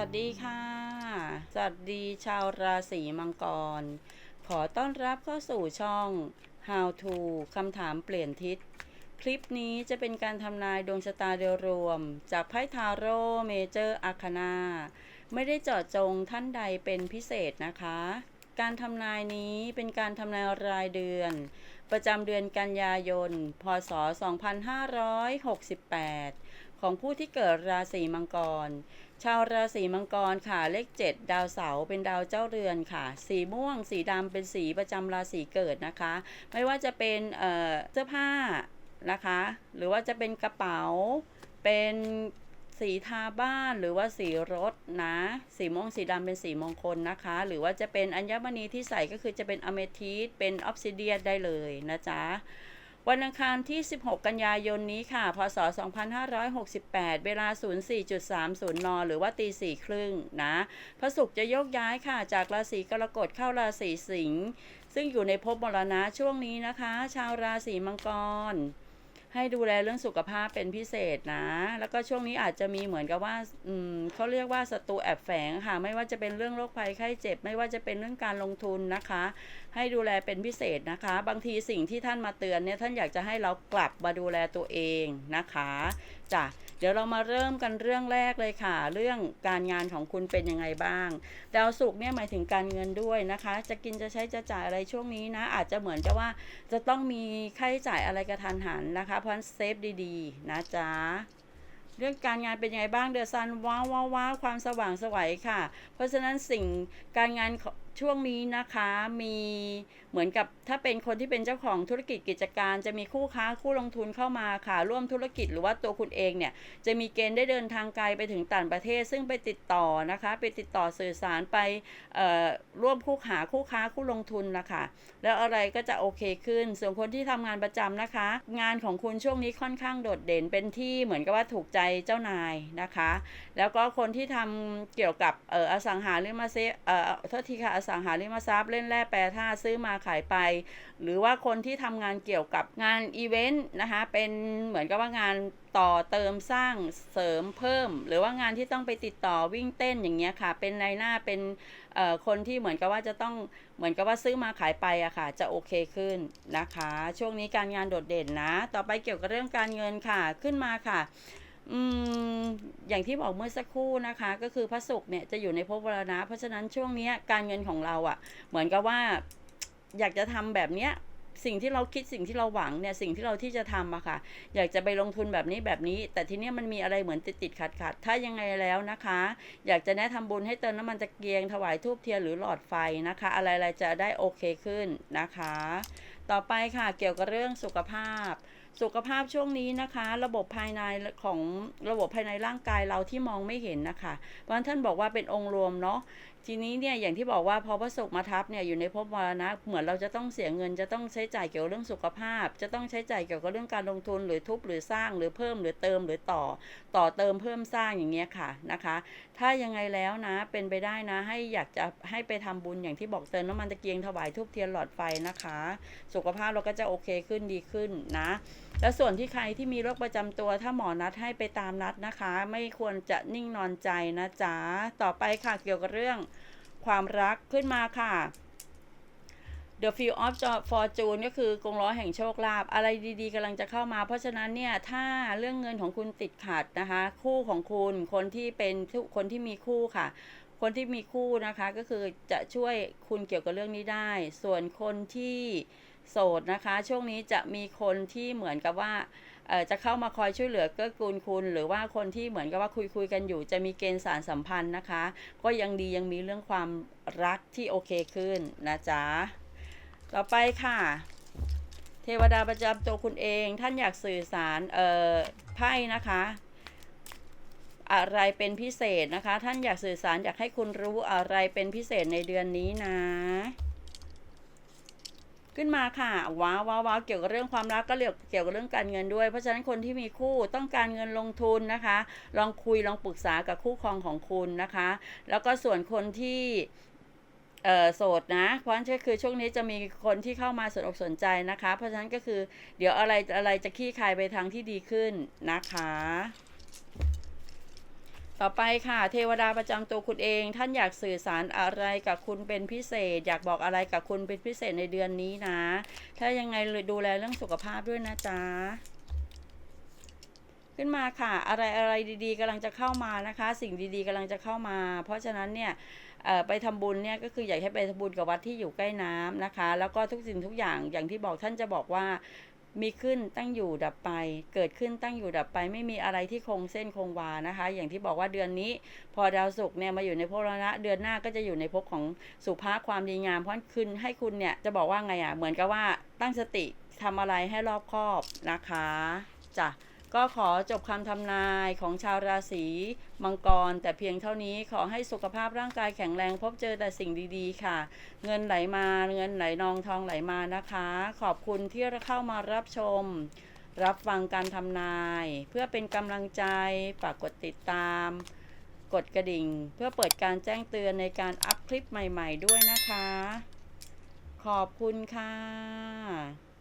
วัสดีค่ะ สวัสดีชาวราศีมังกร ขอต้อนรับเข้าสู่ช่อง How to คำถามเปลี่ยนทิศ คลิปนี้จะเป็นการทำนายดวงชะตาโดยรวม จากไพ่ทาโร่เมเจอร์อาคานาไม่ได้เจาะจงท่านใดเป็นพิเศษนะคะ การทำนายนี้เป็นการทำนายรายเดือน ประจำเดือนกันยายน พศ 2568 ของผู้ที่เกิดราศีมังกร ชาวราศีมังกรค่ะ เลข 7 ดาวเสาร์เป็นดาวเจ้าเรือนค่ะ สีม่วง สีดำเป็นสีประจำราศีเกิดนะคะ ไม่ว่าจะเป็นเอ่อเสื้อผ้านะคะ หรือว่าจะเป็นกระเป๋า เป็นสีทาบ้านหรือว่าสีรถนะ สีม่วงสีดำเป็นสีมงคลนะคะ หรือว่าจะเป็นอัญมณีที่ใส่ก็คือจะเป็นอเมทิสเป็นออฟซิเดียได้เลยนะจ๊ะ วันอังคารที่ 16 กันยายนนี้ค่ะ พศ 2568 เวลา 04.30 น หรือว่าตีสี่ครึ่งนะ พระศุกร์จะโยกย้ายค่ะ จากราศีกรกฎเข้าราศีสิงห์ ซึ่งอยู่ในภพมรณะช่วงนี้นะคะ ชาวราศีมังกร ให้ดูแลเรื่องสุขภาพเป็นพิเศษนะ แล้วก็ช่วงนี้อาจจะมีเหมือนกับว่าอืมเขาเรียกว่าศัตรูแอบแฝงค่ะ ไม่ว่าจะเป็นเรื่องโรคภัยไข้เจ็บ ไม่ว่าจะเป็นเรื่องการลงทุนนะคะ ให้ดูแลเป็นพิเศษนะคะ บางทีสิ่งที่ท่านมาเตือนเนี่ยท่านอยากจะให้เรากลับมาดูแลตัวเองนะคะจ้ะเดี๋ยวเรามาเริ่มกันเรื่องแรกเลยค่ะ เรื่องการงานของคุณเป็นยังไงบ้าง ดาวศุกร์เนี่ยหมายถึงการเงินด้วยนะคะ จะกินจะใช้จะจ่ายอะไรช่วงนี้นะ อาจจะเหมือนกับว่าจะต้องมีค่าใช้จ่ายอะไรกระทันหันนะคะพราะฉะนั้นเซฟดีๆ นะจ๊ะเรื่องการงานเป็นยังไงบ้างเดอะซันว้าวว้าว้าความสว่างสวัยค่ะ เพราะฉะนั้นสิ่งการงานของ ช่วงนี้นะคะมีเหมือนกับถ้าเป็นคนที่เป็นเจ้าของธุรกิจกิจการ จะมีคู่ค้าคู่ลงทุนเข้ามาค่ะร่วมธุรกิจหรือว่าตัวคุณเองเนี่ยจะมีเกณฑ์ได้เดินทางไกลไปถึงต่างประเทศ ซึ่งไปติดต่อนะคะ ไปติดต่อสื่อสารไปร่วมคู่หาคู่ค้าคู่ลงทุนนะคะแล้วอะไรก็จะโอเคขึ้น ส่วนคนที่ทำงานประจำนะคะ งานของคุณช่วงนี้ค่อนข้างโดดเด่นเป็นที่เหมือนกับว่าถูกใจเจ้านายนะคะ แล้วก็คนที่ทำเกี่ยวกับเอออสังหาริมทรัพย์เอ่อทษทีค่ะสังหาริมทรัพย์เล่นแร่แปรธาตุซื้อมาขายไป หรือว่าคนที่ทำงานเกี่ยวกับงานอีเวนต์นะคะเป็นเหมือนกับว่างานต่อเติมสร้างเสริมเพิ่ม หรือว่างานที่ต้องไปติดต่อวิ่งเต้นอย่างเงี้ยค่ะ เป็นนายหน้าเป็นคนที่เหมือนกับว่าจะต้องเหมือนกับว่าซื้อมาขายไปอะค่ะ จะโอเคขึ้นนะคะ ช่วงนี้การงานโดดเด่นนะ ต่อไปเกี่ยวกับเรื่องการเงินค่ะขึ้นมาค่ะ อืมอย่างที่บอกเมื่อสักครู่นะคะ ก็คือพระศุกร์เนี่ยจะอยู่ในภพวรณะ เพราะฉะนั้นช่วงเนี้ยการเงินของเราอะ่ะ เหมือนกับว่า อยากจะทำแบบเนี้ยสิ่งที่เราคิดสิ่งที่เราหวังเนี่ยสิ่งที่เราที่จะทำอะค่ะ อยากจะไปลงทุนแบบนี้แบบนี้ แต่ทีเนี้ยมันมีอะไรเหมือนติดติดขัดขัดถ้ายังไงแล้วนะคะ อยากจะแนะทำบุญให้เติมน้ำมันตะเกียงถวายทูบเทียนหรือหลอดไฟนะคะ อะไรๆจะได้โอเคขึ้นนะคะ ต่อไปค่ะเกี่ยวกับเรื่องสุขภาพ สุขภาพช่วงนี้นะคะ ระบบภายในของระบบภายในร่างกายเราที่มองไม่เห็นนะคะเพราะท่านบอกว่าเป็นองค์รวมเนาะทีนี้เนี่ยอย่างที่บอกว่าพอพระศุกร์มาทับเนี่ยอยู่ในภพมรณะเหมือนเราจะต้องเสียเงินจะต้องใช้จ่ายเกี่ยวกับเรื่องสุขภาพ จะต้องใช้จ่ายเกี่ยวกับเรื่องการลงทุนหรือทุบหรือสร้างหรือเพิ่มหรือเติมหรือต่อ ต่อเติมเพิ่มสร้างอย่างเงี้ยค่ะนะคะ ถ้ายังไงแล้วนะเป็นไปได้นะ ให้อยากจะให้ไปทำบุญอย่างที่บอกเติมน้ำมันตะเกียงถวายทูบเทียนหลอดไฟนะคะ สุขภาพเราก็จะโอเคขึ้นดีขึ้นนะ แล้วส่วนที่ใครที่มีโรคประจำตัวถ้าหมอนัดให้ไปตามนัดนะคะ ไม่ควรจะนิ่งนอนใจนะจ๊ะต่อไปค่ะเกี่ยวกับเรื่องความรักขึ้นมาค่ะ The Field of Fortune ก็คือกงล้อแห่งโชคลาภอะไรดีๆกำลังจะเข้ามา เพราะฉะนั้นเนี่ยถ้าเรื่องเงินของคุณติดขัดนะคะ คู่ของคุณคนที่เป็นคนที่มีคู่ค่ะ คนที่มีคู่นะคะก็คือจะช่วยคุณเกี่ยวกับเรื่องนี้ได้ ส่วนคนที่ โสดนะคะ ช่วงนี้จะมีคนที่เหมือนกับว่าจะเข้ามาคอยช่วยเหลือเกื้อกูลคุณ หรือว่าคนที่เหมือนกับว่าคุยคุยกันอยู่ จะมีเกณฑ์สารสัมพันธ์นะคะ ก็ยังดียังมีเรื่องความรักที่โอเคขึ้นนะจ๊ะต่อไปค่ะ เทวดาประจำตัวคุณเอง ท่านอยากสื่อสารเอ่อไพ่นะคะอะไรเป็นพิเศษนะคะ ท่านอยากสื่อสารอยากให้คุณรู้อะไรเป็นพิเศษในเดือนนี้นะ ขึ้นมาค่ะว้าวว้าว้าวเกี่ยวกับเรื่องความรักก็เกี่ยวเกี่ยวกับเรื่องการเงินด้วย เพราะฉะนั้นคนที่มีคู่ต้องการเงินลงทุนนะคะ ลองคุยลองปรึกษากับคู่ครองของคุณนะคะ แล้วก็ส่วนคนที่เออโสดนะ เพราะฉะนั้นก็คือช่วงนี้จะมีคนที่เข้ามาสนอกสนใจนะคะ เพราะฉะนั้นก็คือเดี๋ยวอะไรอะไรจะขี้คายไปทางที่ดีขึ้นนะคะ ต่อไปค่ะ เทวดาประจำตัวคุณเอง ท่านอยากสื่อสารอะไรกับคุณเป็นพิเศษ อยากบอกอะไรกับคุณเป็นพิเศษในเดือนนี้นะ ถ้ายังไงดูแลเรื่องสุขภาพด้วยนะจ๊ะขึ้นมาค่ะ อะไรอะไรดีๆกำลังจะเข้ามานะคะ สิ่งดีๆกำลังจะเข้ามา เพราะฉะนั้นเนี่ยไปทำบุญเนี่ยก็คืออยากให้ไปทำบุญกับวัดที่อยู่ใกล้น้ำนะคะ แล้วก็ทุกสิ่งทุกอย่างอย่างที่บอกท่านจะบอกว่า มีขึ้นตั้งอยู่ดับไป เกิดขึ้นตั้งอยู่ดับไป ไม่มีอะไรที่คงเส้นคงวานะคะ อย่างที่บอกว่าเดือนนี้ พอดาวศุกร์เนี่ยมาอยู่ในภพลนะเดือนหน้าก็จะอยู่ในภพของสุภาพความดีงาม เพราะคืนให้คุณเนี่ยจะบอกว่าไงอะเหมือนกับว่าตั้งสติทำอะไรให้รอบคอบนะคะจ้ะ ก็ขอจบคำทำนายของชาวราศีมังกร แต่เพียงเท่านี้ขอให้สุขภาพร่างกายแข็งแรงพบเจอแต่สิ่งดีๆ ค่ะ เงินไหลมาเงินไหลนองทองไหลมานะคะ ขอบคุณที่เข้ามารับชม รับฟังการทำนาย เพื่อเป็นกำลังใจฝากกดติดตาม กดกระดิ่ง เพื่อเปิดการแจ้งเตือนในการอัพคลิปใหม่ ๆ ด้วยนะคะ ขอบคุณค่ะ